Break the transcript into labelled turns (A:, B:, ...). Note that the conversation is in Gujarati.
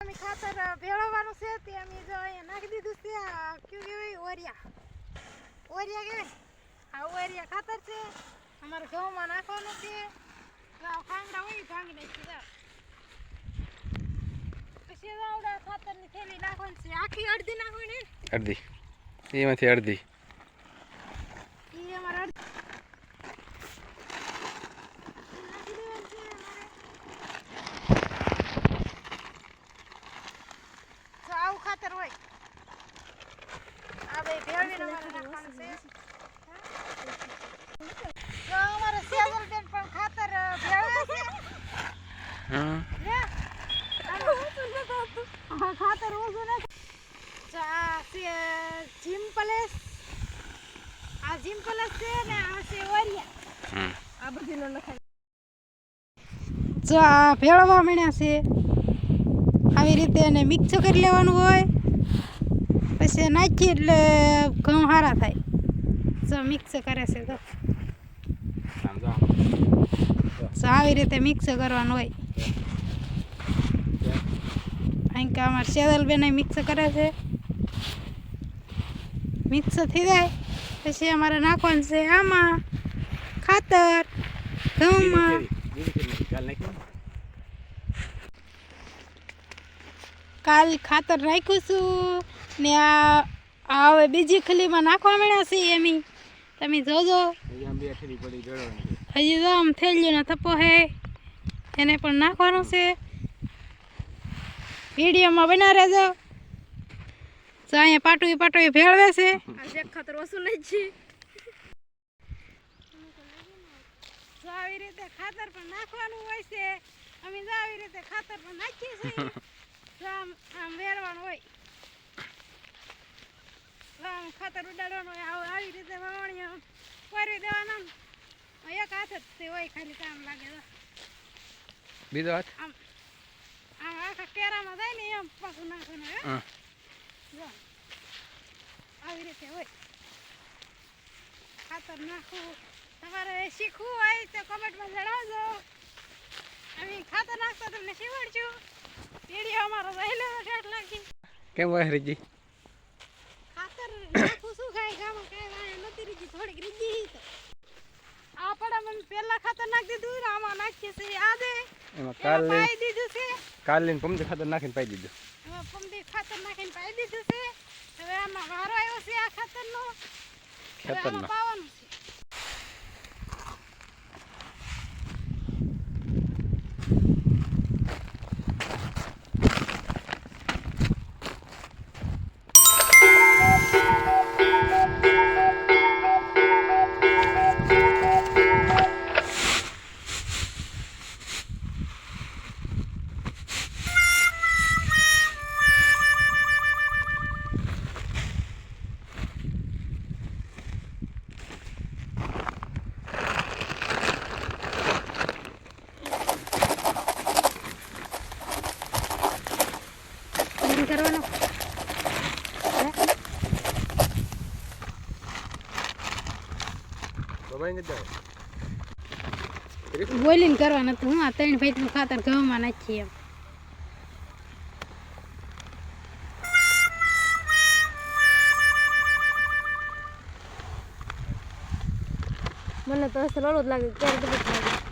A: અમે ખાતર ભેળવવાનું છે તે અમે જો અહીંયા નાખી દીધું છે. આ કયું કહેવાય? ઓરિયા. ઓરિયા કહેવાય? આ ઓરિયા ખાતર છે. અમારે ઘઉંમાં નાખવાનું છે. ખાંગડા હોય ભાંગી નાખી પછી આવડા ખાતરની થેલી નાખવાની છે. આખી અડધી નાખવાની
B: અડધી. એમાંથી અડધી
A: ઈ અમારે અડધી નાખી દેવાની છે અમારે તો આવું ખાતર હોય આ બે ભેળવીને અમારે નાખવાનું છે તો અમારે સેવલ બેન પણ ખાતર ભેળવે છે
B: હા
A: લે આ ખાતર ઓછું નથી તો આ છે જીમ પ્લેસ આ જીમ પ્લેસ છે ને આ છે ઓરિયા આ બધી લખાય જો આ ભેળવા મળ્યા છે આવી રીતે એને મિક્સ કરી લેવાનું હોય પછી નાખીએ એટલે ઘઉં સારા થાય જો મિક્સ કરે છે તો આવી રીતે મિક્સ કરવાનું હોય અહીં કે અમારે સેદલ બેન મિક્સ કરે છે. મિક્સ થઈ જાય પછી અમારે નાખવાનું છે આમાં ખાતર ઘઉંમાં. કાલ ખાતર રાખ્યું છું ને આ હવે બીજી ખલીમાં નાખવા મળ્યા છે એમી. તમે જોજો. હજી તો આમ ને થપ્પો હે. એને પણ નાખવાનું છે. વિડીયોમાં બના રહેજો. તો અહીંયા પાટું પાટું ભેળવે છે. ખાતર ઓછું નહીં છે આવી રીતે ખાતર પણ નાખવાનું હોય છે. અમે આવી રીતે ખાતર પણ નાખીએ છીએ. આમ આમ હોય. આમ ખાતર ઉડાડવાનું હોય, આવું આવી રીતે વાવણી કરી દેવાના. એક હાથ જ હોય, ખાલી કામ લાગે
B: બીજો હાથ
A: આવી રીતે હોય. ખાતર નાખવું તમારે શીખવું હોય તો કમેન્ટમાં જણાવજો. અમે ખાતર નાખતા તમને શીખવાડશું. વીડિયો અમારો રહેલો લાગી
B: કેમ હોય રીજી
A: પહેલા ખાતર નાખી દીધું ને આમાં નાખીએ છીએ આજે.
B: એમાં કાલ
A: પાઈ દીધું છે.
B: કાલ લઈને પમદે ખાતર નાખીને પાઈ દીધું.
A: એમાં પંપી ખાતર નાખીને પાઈ દીધું છે. હવે આમાં વારો આવ્યો છે આ ખાતરનો.
B: ખેતરનો.
A: પાવાનું છે. કરવાનો. બોલીને કરવાનું તો હું આ ત્રણ ફેટનું ખાતર ઘઉંમાં નાખીએ એમ. મને તો સરળ જ લાગે ક્યારે લાગે